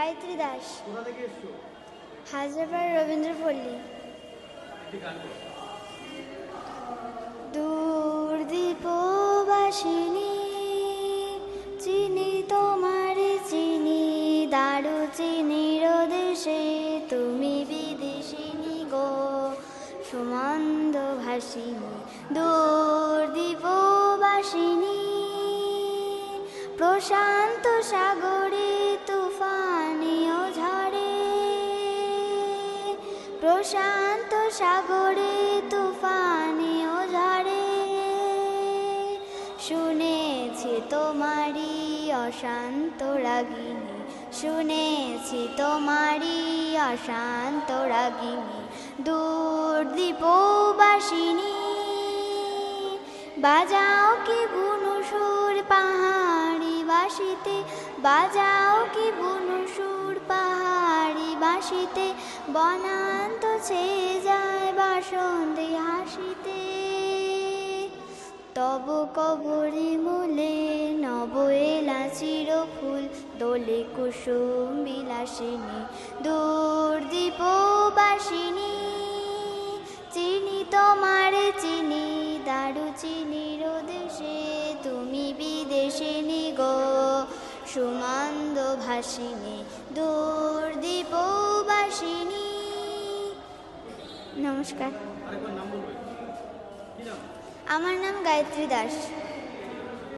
গায়ত্রী দাস। কোথা থেকে এসছো? হাজারবার রবীন্দ্রপল্লী। দূর দীপবাসিনী চিনি তোমার চিনি দারু চিনির দেশে তুমি বিদেশিনী গো সুমন্দ ভাসিনী দূর দীপবাসিনী প্রশান্ত সাগরে তুফানীয় ঝড়ে, প্রশান্ত সাগরে তুফানীয় ঝড়ে। শুনেছি তোমারি অশান্ত রাগিনী, শুনেছি তোমারি অশান্ত রাগিনী, দূর দীপবাসিনী বাজাও কি বুনু সুর বাসিতে বাজাও কি বুনু সুর পাহাড়ি বাসিতে বনান্ত ছে যায় বাসন্তী হাসিতে। তব কবরি মূলে নব এলা চির ফুল দোলে কুসুম বিলাসিনী, দূর দীপবাসিনী। চিনি তোমার, চিনি দারু চিনির দেশে তুমি বিদেশিনী গো। সুমন্দ ভাসিনী দূর বাসিনী। নমস্কার। আমার নাম গায়ত্রী দাস।